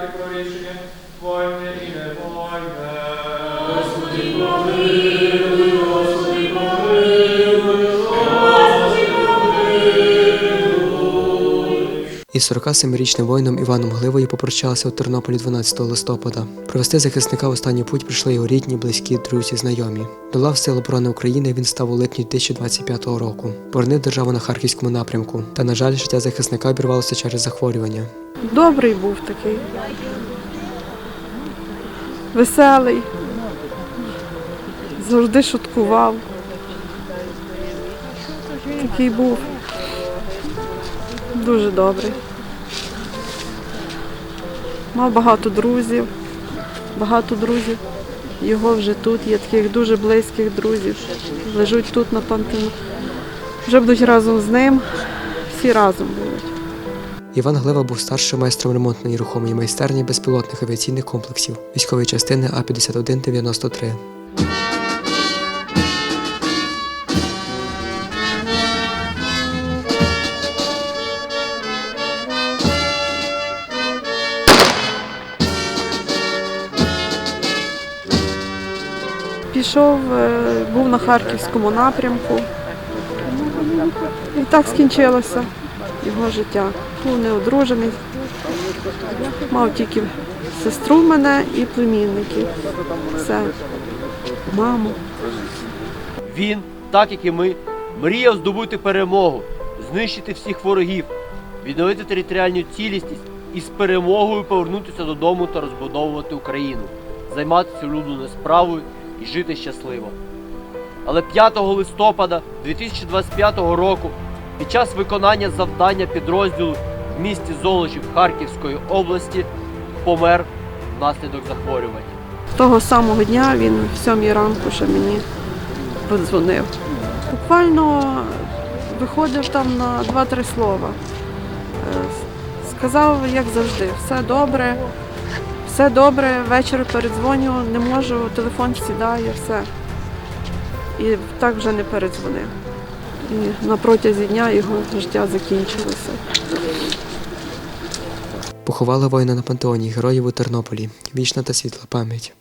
всяке про рішення вольне і невольне. Господи, помилуй, Господи, помилуй, Господи, помилуй. Із 47-річним воїном Іваном Гливою попрощалися у Тернополі 12 листопада. Провести захисника в останній путь прийшли його рідні, близькі, друзі, знайомі. До лав Сил оборони України він став у липні 2025 року. Боронив державу на харківському напрямку. Та, на жаль, життя захисника обірвалося через захворювання. Добрий був такий. Веселий. Завжди шуткував. Такий був. Дуже добрий. Мав багато друзів. Багато друзів. Його вже тут є таких дуже близьких друзів. Лежуть тут на пантину. Вже будуть разом з ним. Всі разом будуть. Іван Глива був старшим майстром ремонтної рухомої майстерні безпілотних авіаційних комплексів військової частини А-5193. Пішов, е, був на харківському напрямку. І так скінчилося його життя. Був неодружений, мав тільки сестру мене і племінників. Все, маму. Він, так як і ми, мріяв здобути перемогу, знищити всіх ворогів, відновити територіальну цілісність і з перемогою повернутися додому та розбудовувати Україну, займатися улюбленою справою і жити щасливо. Але 5 листопада 2025 року, під час виконання завдання підрозділу в місті Золочів Харківської області, помер внаслідок захворювання. Того самого дня він в сьомій ранку ще мені подзвонив. Буквально виходив там на два-три слова. Е, Сказав, як завжди, все добре, все добре, ввечері передзвоню, не можу, телефон сідає, все. І так вже не передзвонив. І на протязі дня його життя закінчилося. Поховали воїна на пантеоні героїв у Тернополі. Вічна та світла пам'ять.